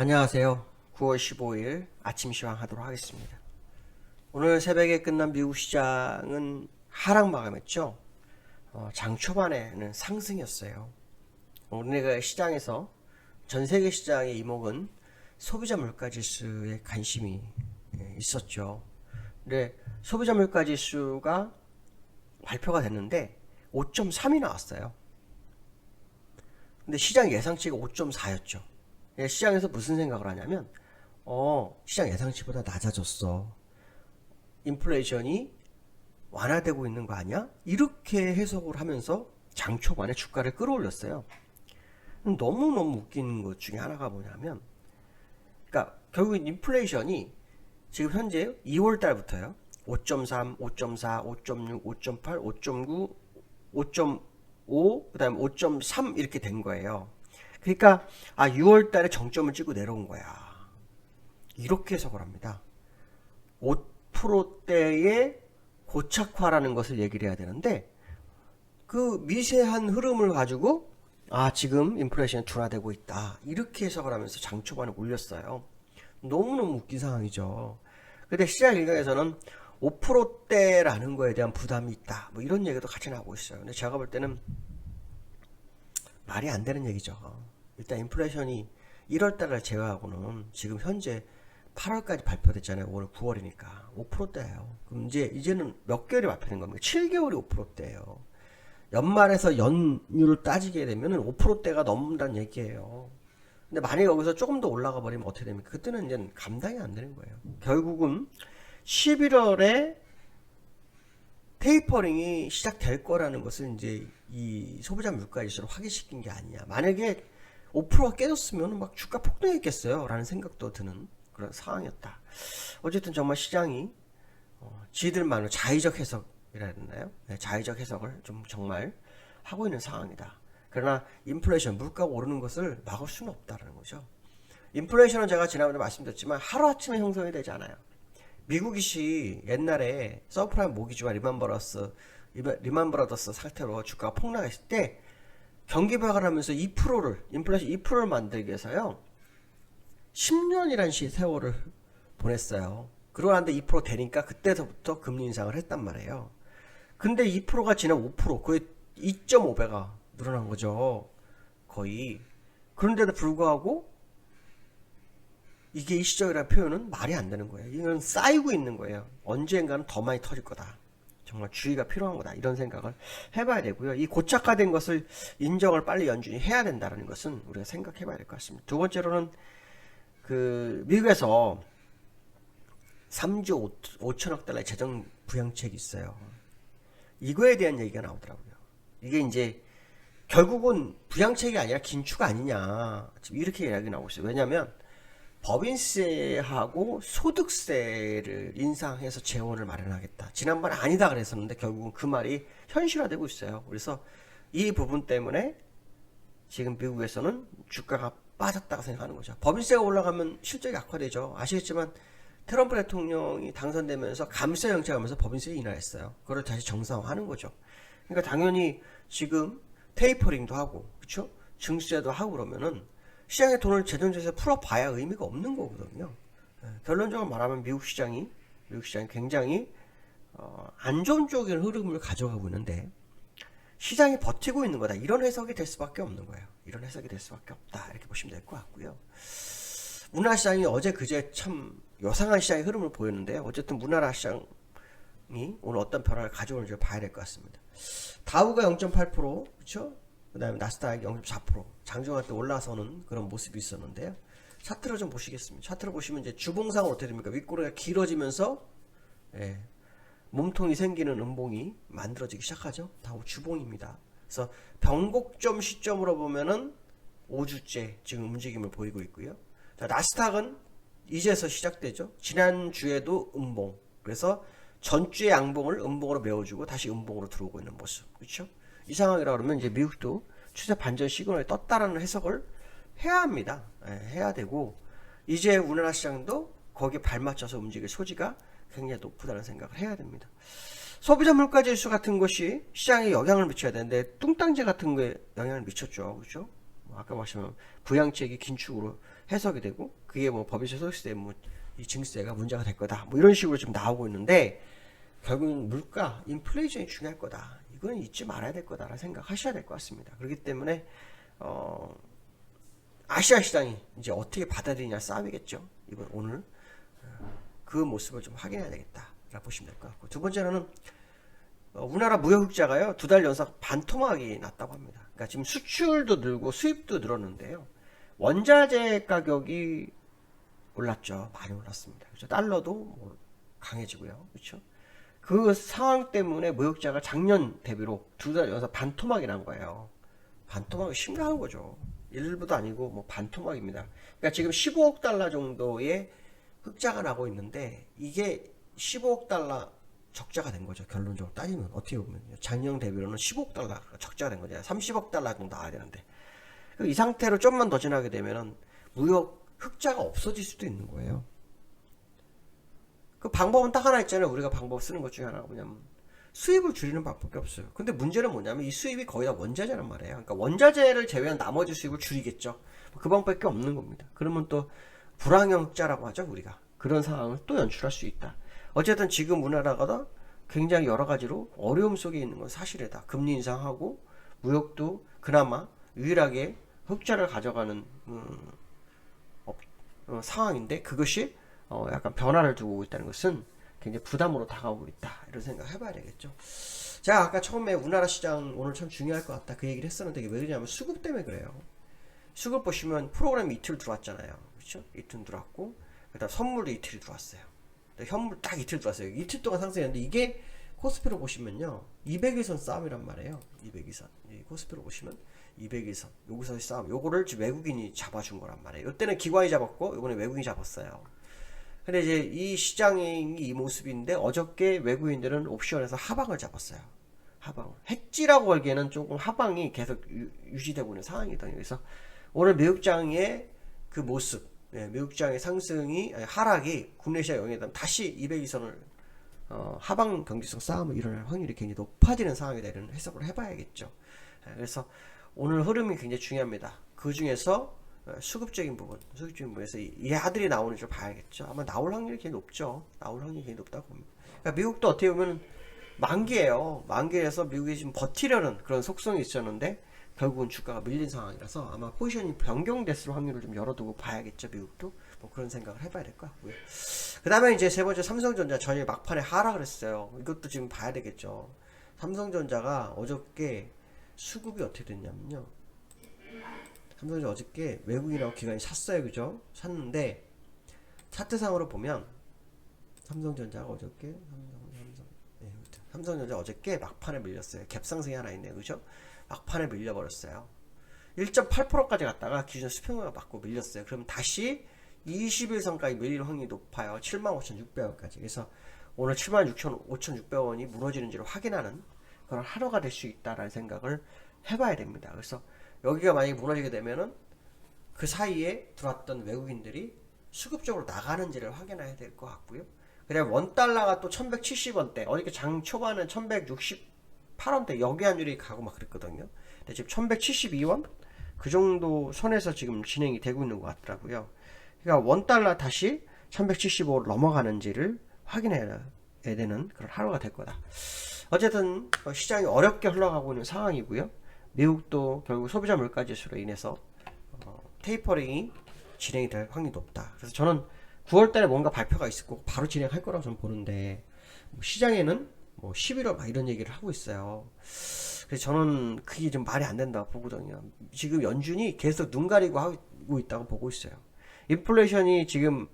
안녕하세요. 9월 15일 아침 시황 하도록 하겠습니다. 오늘 새벽에 끝난 미국 시장은 하락 마감했죠. 어, 장 초반에는 상승이었어요. 오늘 시장에서 전 세계 시장의 이목은 소비자 물가 지수에 관심이 예, 있었죠. 근데 소비자 물가 지수가 발표가 됐는데 5.3이 나왔어요. 근데 시장 예상치가 5.4였죠. 시장에서 무슨 생각을 하냐면, 어, 시장 예상치보다 낮아졌어. 인플레이션이 완화되고 있는 거 아니야? 이렇게 해석을 하면서 장 초반에 주가를 끌어올렸어요. 너무너무 웃긴 것 중에 하나가 뭐냐면, 그러니까 결국 인플레이션이 지금 현재 2월 달부터요. 5.3, 5.4, 5.6, 5.8, 5.9, 5.5, 그 다음에 5.3 이렇게 된 거예요. 그러니까 아 6월 달에 정점을 찍고 내려온 거야. 이렇게 해석을 합니다. 5%대의 고착화라는 것을 얘기를 해야 되는데 그 미세한 흐름을 가지고 아 지금 인플레이션이 둔화되고 있다. 이렇게 해석을 하면서 장 초반에 올렸어요. 너무너무 웃긴 상황이죠. 근데 시장 일각에서는 5%대라는 거에 대한 부담이 있다. 뭐 이런 얘기도 같이 나오고 있어요. 근데 제가 볼 때는 말이 안 되는 얘기죠. 일단 인플레이션이 1월 달을 제외하고는 지금 현재 8월까지 발표됐잖아요. 오늘 9월이니까 5%대예요. 그럼 이제 이제는 몇 개월이 발표된 겁니까? 7개월이 5%대예요. 연말에서 연율을 따지게 되면 5%대가 넘는다는 얘기예요. 근데 만약 여기서 조금 더 올라가 버리면 어떻게 됩니까? 그때는 이제 감당이 안 되는 거예요. 결국은 11월에 테이퍼링이 시작될 거라는 것을 이제 이 소비자 물가 지수를 확인시킨 게 아니냐. 만약에 5%가 깨졌으면 막 주가 폭등했겠어요. 라는 생각도 드는 그런 상황이었다. 어쨌든 정말 시장이 어, 지들만의 자의적 해석이라 되나요? 네, 자의적 해석을 좀 정말 하고 있는 상황이다. 그러나 인플레이션, 물가가 오르는 것을 막을 수는 없다는 거죠. 인플레이션은 제가 지난번에 말씀드렸지만 하루아침에 형성이 되지 않아요. 미국이시 옛날에 서프라임 모기지와 리만버러스 리만 브라더스 상태로 주가가 폭락했을 때 경기 부양을 하면서 2%를 인플레이션 2%를 만들기 위해서요 10년이란 시 세월을 보냈어요. 그러고 나는데 2% 되니까 그때서부터 금리 인상을 했단 말이에요. 근데 2%가 지난 5% 거의 2.5배가 늘어난 거죠. 거의 그런데도 불구하고 이게 일시적이라는 표현은 말이 안 되는 거예요. 이건 쌓이고 있는 거예요. 언젠가는 더 많이 터질 거다. 정말 주의가 필요한 거다. 이런 생각을 해봐야 되고요. 이 고착화된 것을 인정을 빨리 연준이 해야 된다는 것은 우리가 생각해 봐야 될 것 같습니다. 두 번째로는 그 미국에서 3조 5천억 달러의 재정 부양책이 있어요. 이거에 대한 얘기가 나오더라고요. 이게 이제 결국은 부양책이 아니라 긴축 아니냐. 지금 이렇게 이야기 나오고 있어요. 왜냐하면 법인세하고 소득세를 인상해서 재원을 마련하겠다. 지난번 아니다 그랬었는데 결국은 그 말이 현실화되고 있어요. 그래서 이 부분 때문에 지금 미국에서는 주가가 빠졌다고 생각하는 거죠. 법인세가 올라가면 실적이 악화되죠. 아시겠지만 트럼프 대통령이 당선되면서 감세 정책하면서 법인세 인하했어요. 그걸 다시 정상화하는 거죠. 그러니까 당연히 지금 테이퍼링도 하고 그렇죠? 증시제도 하고 그러면은 시장에 돈을 재정제에서 풀어봐야 의미가 없는 거거든요. 예, 결론적으로 말하면 미국 시장이 미국 시장이 굉장히 어, 안 좋은 쪽의 흐름을 가져가고 있는데 시장이 버티고 있는 거다. 이런 해석이 될 수밖에 없는 거예요. 이런 해석이 될 수밖에 없다. 이렇게 보시면 될 것 같고요. 문화 시장이 어제 그제 참 요상한 시장의 흐름을 보였는데요. 어쨌든 문화라 시장이 오늘 어떤 변화를 가져오는지 봐야 될 것 같습니다. 다우가 0.8% 그렇죠? 그 다음에 나스닥이 0.4% 장중할 때 올라서는 그런 모습이 있었는데요. 차트를 좀 보시겠습니다. 차트를 보시면 이제 주봉상은 어떻게 됩니까? 윗꼬리가 길어지면서 예, 몸통이 생기는 음봉이 만들어지기 시작하죠. 다 주봉입니다. 그래서 변곡점 시점으로 보면은 5주째 지금 움직임을 보이고 있고요. 자, 나스닥은 이제서 시작되죠. 지난 주에도 음봉. 그래서 전주의 양봉을 음봉으로 메워주고 다시 음봉으로 들어오고 있는 모습. 그렇죠? 이 상황이라 그러면 이제 미국도 추세 반전 시그널이 떴다라는 해석을 해야 합니다. 예, 해야 되고 이제 우리나라 시장도 거기에 발맞춰서 움직일 소지가 굉장히 높다는 생각을 해야 됩니다. 소비자 물가 지수 같은 것이 시장에 영향을 미쳐야 되는데 뚱땅제 같은 거에 영향을 미쳤죠. 그렇죠? 뭐 아까 말씀하신 부양책이 긴축으로 해석이 되고 그게 뭐 법인세 소득세 뭐 이 증세가 문제가 될 거다. 뭐 이런 식으로 좀 나오고 있는데 결국은 물가, 인플레이션이 중요할 거다. 이거는 잊지 말아야 될 거다라 생각하셔야 될 것 같습니다. 그렇기 때문에 어, 아시아 시장이 이제 어떻게 받아들이냐 싸움이겠죠. 이번 오늘 어, 그 모습을 좀 확인해야 되겠다라 보시면 될 것 같고 두 번째로는 어, 우리나라 무역 흑자가요 두 달 연속 반토막이 났다고 합니다. 그러니까 지금 수출도 늘고 수입도 늘었는데요. 원자재 가격이 올랐죠. 많이 올랐습니다. 그렇죠. 달러도 뭐 강해지고요. 그렇죠. 그 상황 때문에 무역자가 작년 대비로 두 달 연속 반토막이 난 거예요. 반토막이 심각한 거죠. 일부도 아니고 뭐 반토막입니다. 그러니까 지금 15억 달러 정도의 흑자가 나고 있는데 이게 15억 달러 적자가 된 거죠. 결론적으로 따지면 어떻게 보면 작년 대비로는 15억 달러가 적자가 된 거죠. 30억 달러 정도 나와야 되는데 이 상태로 좀만 더 지나게 되면은 무역 흑자가 없어질 수도 있는 거예요. 그 방법은 딱 하나 있잖아요. 우리가 방법 쓰는 것 중에 하나가 뭐냐면 수입을 줄이는 방법밖에 없어요. 근데 문제는 뭐냐면 이 수입이 거의 다 원자재란 말이에요. 그러니까 원자재를 제외한 나머지 수입을 줄이겠죠. 그 방법밖에 없는 겁니다. 그러면 또 불황형 흑자라고 하죠, 우리가. 그런 상황을 또 연출할 수 있다. 어쨌든 지금 우리나라가 굉장히 여러 가지로 어려움 속에 있는 건 사실이다. 금리 인상하고 무역도 그나마 유일하게 흑자를 가져가는 음, 업- 어, 상황인데 그것이 어, 약간 변화를 두고 있다는 것은 굉장히 부담으로 다가오고 있다. 이런 생각 해봐야 되겠죠. 제가 아까 처음에 우리나라 시장 오늘 참 중요할 것 같다. 그 얘기를 했었는데 왜 그러냐면 수급 때문에 그래요. 수급 보시면 프로그램 이틀 들어왔잖아요. 그렇죠? 이틀 들어왔고 그다음 선물도 이틀이 들어왔어요. 현물 딱 이틀 들어왔어요. 이틀 동안 상승했는데 이게 코스피로 보시면요. 200일선 싸움이란 말이에요. 200일선. 이 코스피로 보시면 200일선. 여기서의 싸움. 요거를 외국인이 잡아준 거란 말이에요. 이때는 기관이 잡았고 이번에 외국인이 잡았어요. 근데 이제 이 시장이 이 모습인데 어저께 외국인들은 옵션에서 하방을 잡았어요. 하방. hedge라고 걸기에는 조금 하방이 계속 유, 유지되고 있는 상황이거든요. 그래서 오늘 미국장의 그 모습, 예, 미국장의 상승이 아니, 하락이 국내 시장 영향에 다시 200이선을 어, 하방 경제성 싸움을 일어날 확률이 굉장히 높아지는 상황이다 이런 해석을 해봐야겠죠. 예, 그래서 오늘 흐름이 굉장히 중요합니다. 그 중에서 어, 수급적인 부분, 수급적인 부분에서 이, 이 아들이 나오는지 좀 봐야겠죠. 아마 나올 확률이 굉장히 높죠. 나올 확률이 굉장히 높다고 봅니다. 그러니까 미국도 어떻게 보면 만기예요. 만기에서 미국이 지금 버티려는 그런 속성이 있었는데 결국은 주가가 밀린 상황이라서 아마 포지션이 변경됐을 확률을 좀 열어두고 봐야겠죠. 미국도 뭐 그런 생각을 해봐야 될 것 같고요. 그 다음에 이제 세 번째 삼성전자 전일 막판에 하락을 했어요. 이것도 지금 봐야 되겠죠. 삼성전자가 어저께 수급이 어떻게 됐냐면요. 삼성전자 어저께 외국인하고 기관이 샀어요. 그죠? 샀는데 차트상으로 보면 삼성전자가 어저께 삼성, 삼성, 네, 삼성전자 어저께 막판에 밀렸어요. 갭상승이 하나 있네요. 그죠? 막판에 밀려버렸어요. 1.8%까지 갔다가 기준 수평을 맞고 밀렸어요. 그럼 다시 21선까지 밀릴 확률이 높아요. 75,600원까지. 그래서 오늘 76,5,600원이 무너지는지를 확인하는 그런 하루가 될 수 있다라는 생각을 해봐야 됩니다. 그래서 여기가 만약에 무너지게 되면은 그 사이에 들어왔던 외국인들이 수급적으로 나가는지를 확인해야 될 것 같고요. 그다음 원 달러가 또 1170원대, 어저께 장 초반은 1168원대 여기 환율이 가고 막 그랬거든요. 근데 지금 1172원 그 정도 선에서 지금 진행이 되고 있는 것 같더라고요. 그러니까 원 달러 다시 1175로 넘어가는지를 확인해야 되는 그런 하루가 될 거다. 어쨌든 어, 시장이 어렵게 흘러가고 있는 상황이고요. 미국도 결국 소비자 물가 지수로 인해서 어, 테이퍼링이 진행이 될 확률이 높다. 그래서 저는 9월 달에 뭔가 발표가 있을 거고 바로 진행할 거라고 저는 보는데 뭐 시장에는 뭐 11월 막 이런 얘기를 하고 있어요. 그래서 저는 그게 좀 말이 안 된다고 보거든요. 지금 연준이 계속 눈 가리고 하고 있다고 보고 있어요. 인플레이션이 지금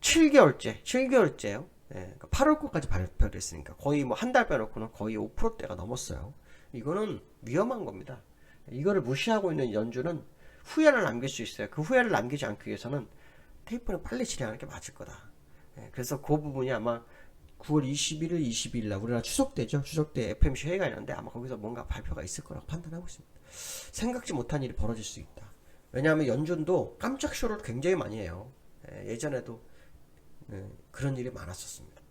7개월째, 7개월째요. 예, 그러니까 8월 거까지 발표를 했으니까 거의 뭐 한 달 빼놓고는 거의 5%대가 넘었어요. 이거는 위험한 겁니다. 이거를 무시하고 있는 연준은 후회를 남길 수 있어요. 그 후회를 남기지 않기 위해서는 테이프는 빨리 진행하는 게 맞을 거다. 예, 그래서 그 부분이 아마 9월 21일, 22일 날 우리나라 추석 때죠. 추석 때 FMC 회의가 있는데 아마 거기서 뭔가 발표가 있을 거라고 판단하고 있습니다. 생각지 못한 일이 벌어질 수 있다. 왜냐하면 연준도 깜짝 쇼를 굉장히 많이 해요. 예, 예전에도 예, 그런 일이 많았었습니다.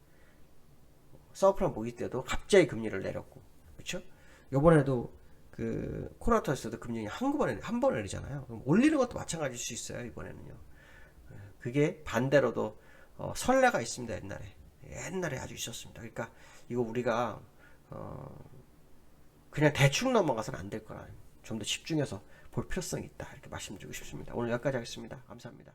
서프란 모기 때도 갑자기 금리를 내렸고, 그렇죠? 요번에도 그 코로나 터졌을 때 금융이 한꺼번에 한 번에 내리잖아요. 그럼 올리는 것도 마찬가지일 수 있어요 이번에는요. 예, 그게 반대로도 어, 선례가 있습니다 옛날에 옛날에 아주 있었습니다. 그러니까 이거 우리가 어, 그냥 대충 넘어가서는 안 될 거라 좀 더 집중해서 볼 필요성이 있다 이렇게 말씀드리고 싶습니다. 오늘 여기까지 하겠습니다. 감사합니다.